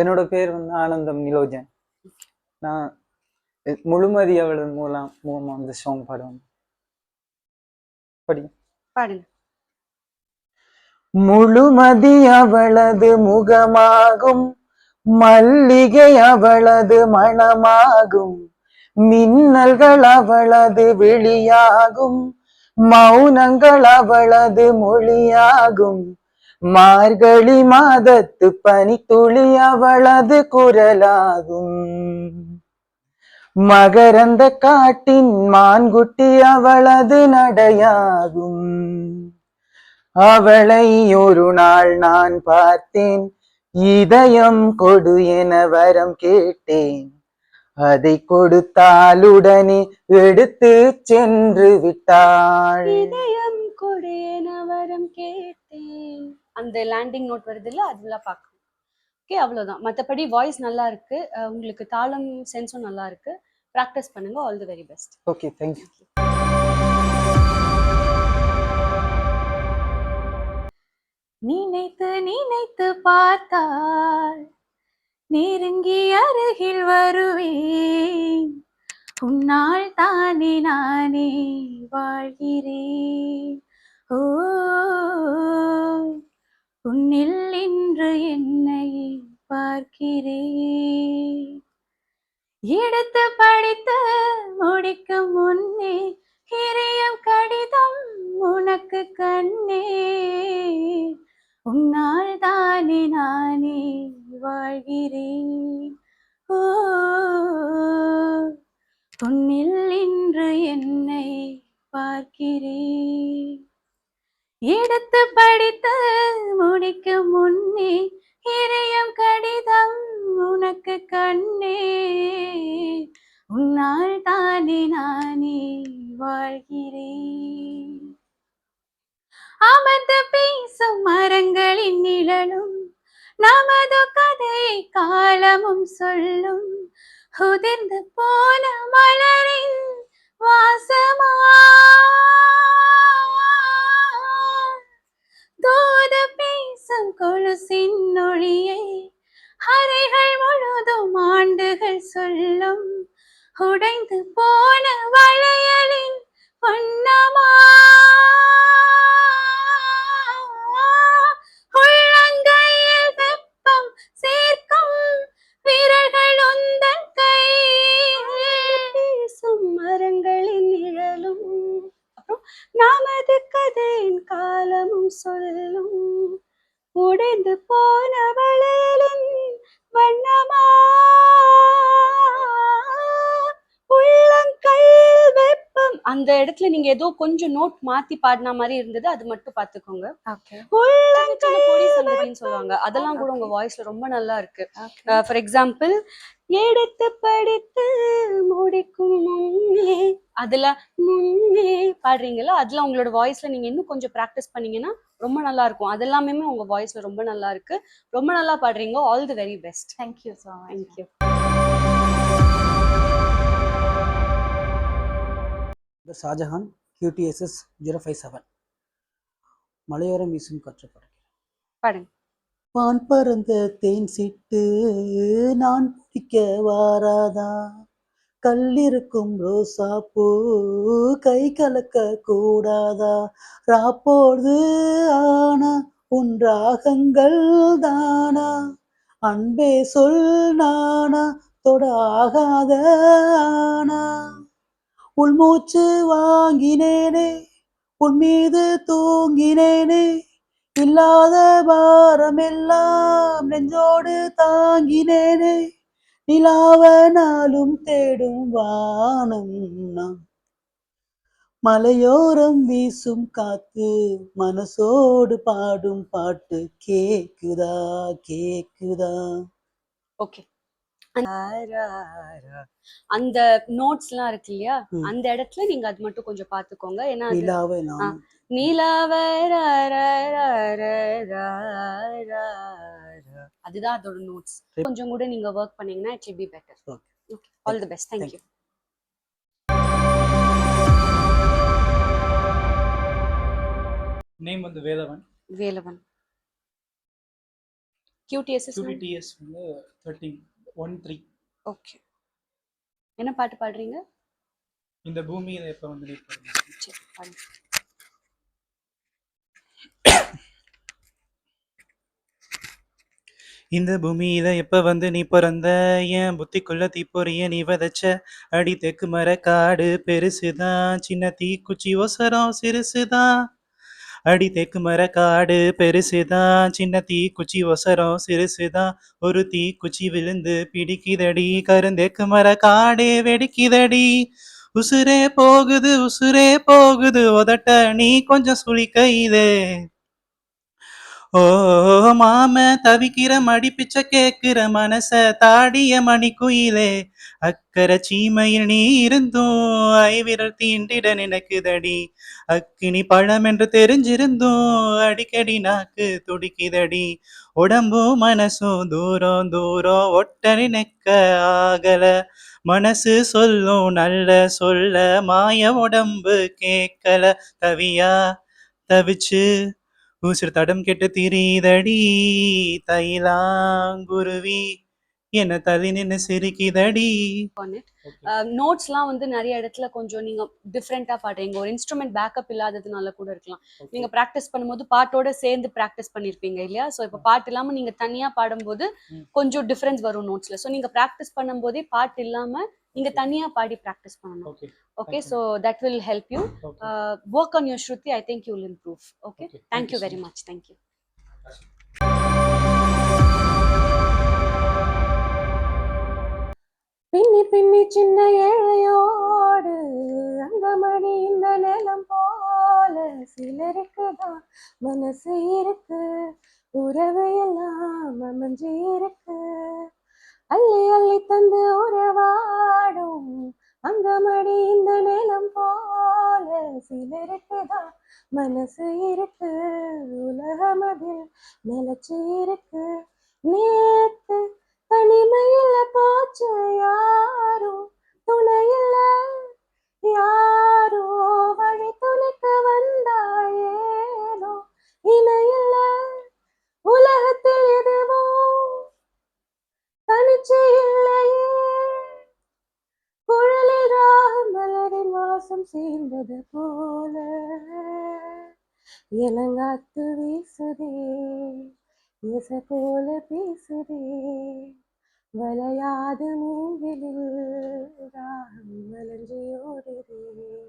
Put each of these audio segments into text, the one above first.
என்னோட பேர் வந்து ஆனந்தம் நிலோஜன். நான் முழுமதி அவளது மூலம் மூலமா வந்து சாங் பாடுவேன். படி பாடுங்க. முழுமதி அவளது முகமாகும் மல்லிகை அவளது மணமாகும் மின்னல்கள் அவளது விழியாகும் மௌனங்கள் அவளது மொழியாகும் மார்கழி மாதத்து பனித்துளி அவளது குரலாகும். மகரந்த காட்டின் மான்குட்டி அவளது நடையாகும். அவளை ஒரு நாள் நான் பார்த்தேன். இதயம் கொடு என வரம் கேட்டேன். அதை கொடுத்தாலுடனே எடுத்து சென்று விட்டாள். இதயம் கொடு என வரம் கேட்டேன். அந்த லேண்டிங் நோட் வருது இல்ல அதெல்லாம் பார்க்கணும் ஓகே அவ்வளவுதான். மத்தபடி வாய்ஸ் நல்லா இருக்கு. உங்களுக்கு தாளம் சென்ஸும் நல்லா இருக்கு. ப்ராக்டிஸ் பண்ணுங்க. All the very best okay thank you நினைத்து நினைத்து பார்த்தால் நெருங்கி அருகில் வருவேன். உன்னால் தானே நானே வாழ்கிறேன். ஓ உன்னில் இன்று என்னை பார்க்கிறேன் எடுத்து படித்து முடிக்கும் முன்னே எடுத்து படித்து முடிக்கும் முன்னே இதயம் கடிதம் உனக்கு கண்ணே. உன்னால் தானே நானே வாழ்கிறேன். அமர்ந்து பேசும் மரங்களின் நிழலும் நமது கதை காலமும் சொல்லும் உதிர்ந்து போன மலரின் வாசமா. தூது பேசும் கொலுசின் ஒளியை அறைகள் முழுதும் ஆண்டுகள் சொல்லும். உடைந்து போன வளையலின் பொன்னமா சொல்லும். உடைந்து போன வளையலின் வண்ணமா. உள்ளங்கையில் வெப்பம். அந்த இடத்துல நீங்க ஏதோ கொஞ்சம் நோட் மாத்தி பாடின மாதிரி இருந்தது அது மட்டும் பாத்துக்கோங்க பொடி சந்ததின்னு சொல்லுவாங்க. அதெல்லாம் கூட உங்க வாய்ஸ்ல ரொம்ப நல்லா இருக்கு. ஃபார் எக்ஸாம்பிள் எடுத்து படித்து முடிக்கும் முன்னே அதுல முன்னே பாடுறீங்கல்ல அதுல உங்களோட வாய்ஸ்ல நீங்க இன்னும் கொஞ்சம் ப்ராக்டிஸ் பண்ணீங்கன்னா ரொம்ப நல்லா இருக்கும். அது எல்லாமே உங்க வாய்ஸ்ல ரொம்ப நல்லா இருக்கு. ரொம்ப நல்லா பாடுறீங்க. All the very best thank you much thank you Shahjahan QTSS zero five seven மலையோரம் வீசும் காற்று படம் பாடுங்க. வான் பறந்த தேன் சிட்டு நான் பிடிக்க வாராதா? கல்லிருக்கும் ரோசா பூ கை கலக்க கூடாதா? ராப்போது ஆனா உன் ராகங்கள் தானா? அன்பே சொல் நானா தொட ஆகாத ஆனா? உள்மூச்சு வாங்கினேனே உன் மீது தூங்கினேனே இல்லாத பாரமெல்லாம் நெஞ்சோடு தாங்கினேனே. நிலாவ நாளும் தேடும் வானம் நான் மலையோரம் வீசும் காத்து மனசோடு பாடும் பாட்டு கேக்குதா கேக்குதா? ஓகே அந்த நோட்ஸ் எல்லாம் இருக்கு இல்லையா. அந்த இடத்துல நீங்க அது மட்டும் கொஞ்சம் பாத்துக்கோங்க. ஏன்னா நிலாவை. அதுதான் அதோட நோட்ஸ் கொஞ்சம் கூட நீங்க ஒர்க் பண்ணீங்கன்னா it will be better. Okay. Okay all the best thank you name வந்து வேலவன். வேலவன். கியூடிஎஸ்எஸ் QTTS வந்து தேர்ட்டீன் ஒன் த்ரீ. ஓகே. என்ன பாட்டு பாடுறீங்க? இந்த பூமியில எப்போ வந்து. சரி பாடுங்க இந்த பூமியில எப்ப வந்து நீ பிறந்த? என் புத்திக்குள்ள தீப்பொறிய நீ விதைச்ச அடி தெக்கு மர காடு பெருசுதான் சின்ன தீக்குச்சி ஒசரம் சிறுசுதான். அடி தெக்கு மர காடு பெருசுதான். சின்ன தீ குச்சி ஒசரம் சிறுசுதான். ஒரு தீ குச்சி விழுந்து பிடிக்குதடி. கருந்தெக்கு மர காடு வெடிக்குதடி. உசுரே போகுது உசுரே போகுது. உதட்ட நீ கொஞ்சம் சுழிக்கையிலே. ஓ மாம தவிக்கிற மடி பிச்சை கேக்குற மனச தாடிய மணி குயிலே அக்கறை சீமையில் நீ இருந்தும் ஐவிரல் தீண்டிட நினைக்குதடி. அக்கினி பழம் என்று தெரிஞ்சிருந்தும் அடிக்கடி நாக்கு துடிக்குதடி. உடம்பும் மனசும் தூரம் தூரம் ஒட்ட நினைக்க ஆகல. மனசு சொல்லும் நல்ல சொல்ல மாய உடம்பு கேட்கல தவியா தவிச்சு உசிர் தடம் கெட்டு திரிதடி தைலாங்குருவி. என்ன தள்ளி நின்னு சிரிக்குதடி. நோட்ஸ்லாம் வந்து நிறைய இடத்துல கொஞ்சம் நீங்க டிஃப்ரெண்டா பாடுறீங்க. ஒரு இன்ஸ்ட்ருமெண்ட் பேக்கப் இல்லாததுனால கூட இருக்கலாம். நீங்க ப்ராக்டிஸ் பண்ணும்போது பாட்டோட சேர்ந்து ப்ராக்டிஸ் பண்ணிருப்பீங்க இல்லையா? ஸோ இப்போ பாட்டு இல்லாம நீங்க தனியா பாடும்போது ம். கொஞ்சம் டிஃபரன்ஸ் வரும் நோட்ஸ்ல ஸோ நீங்க ப்ராக்டிஸ் பண்ணும்போதே பாட்டு இல்லாம நீங்க தனியா பாடி ப்ராக்டிஸ் பண்ணணும். Okay. So that will help you work on your shruti I think you will improve okay Okay, thank thank you very much. Much thank you பின்னி பின்னி சின்ன ஏழையோடு அங்கமணி இந்த நிலம் போல சிலருக்குதான் மனசு இருக்கு. உறவு எல்லாம் அமைஞ்சு இருக்கு. அள்ளி அள்ளி தந்து உறவாடும் அங்கமடி இந்த நிலம் போல சிலருக்குதான் மனசு இருக்கு. உலகம் அதில் நிலச்சி இருக்கு. நேத்து தனிமையில போச்சு யாரும். துணையில்ல யாரோ. வழி துணைக்க வந்தாயேனோ. இணைய சேர்ந்தது போல. இளங்காத்து வீசுதே இச போல பேசுதே. வளையாத மூங்கிலில் ராகம் மலர்ந்து ஓடுதே.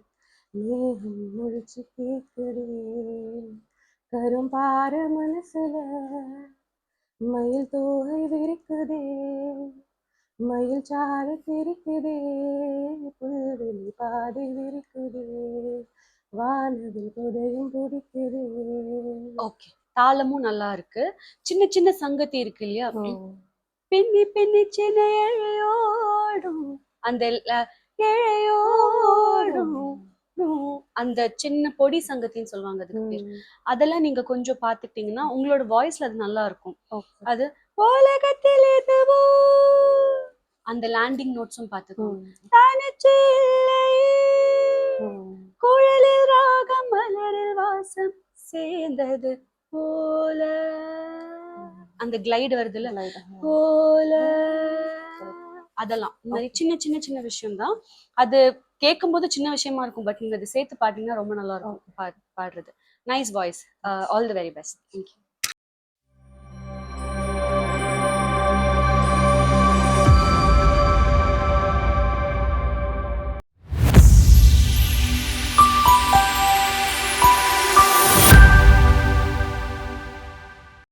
மேகம் முழிச்சு கேட்குதே. கரும்பார மனசுல மயில் தோகை விரிக்குதே. மயில் சாறு பிரிக்குதே புல்வெளி பாதை விரிக்குதே வானவில் புதையும் பிடிக்குதே ஓகே. தாளமும் நல்லா இருக்கு. சின்ன சின்ன சங்கதி இருக்கு இல்லையா? பின்னி பின்னி சின்ன இழையோடும் அந்த ல- இழையோடும் டும். அந்த சின்ன பொடி சங்கத்தின்னு சொல்லுவாங்க அதுக்கு பேர். அதெல்லாம் நீங்க கொஞ்சம் பாத்துக்கிட்டீங்கன்னா உங்களோட வாய்ஸ்ல அது நல்லா இருக்கும். அது உலகத்தில் எதுவோ அந்த லேண்டிங் நோட்ஸும் இல்லையே, குழலில் ராகம் மலரில் வாசம் சேர்ந்தது போல. அந்த கிளைடு வருதுல்ல? போல. அதெல்லாம். இந்த மாதிரி சின்ன சின்ன சின்ன விஷயம் தான் அது கேட்கும்போது சின்ன விஷயமா இருக்கும் பட் நீங்க அதை சேர்த்து பாத்தீங்கன்னா ரொம்ப நல்லா இருக்கும் பாடுறது. Nice voice all the very best thank you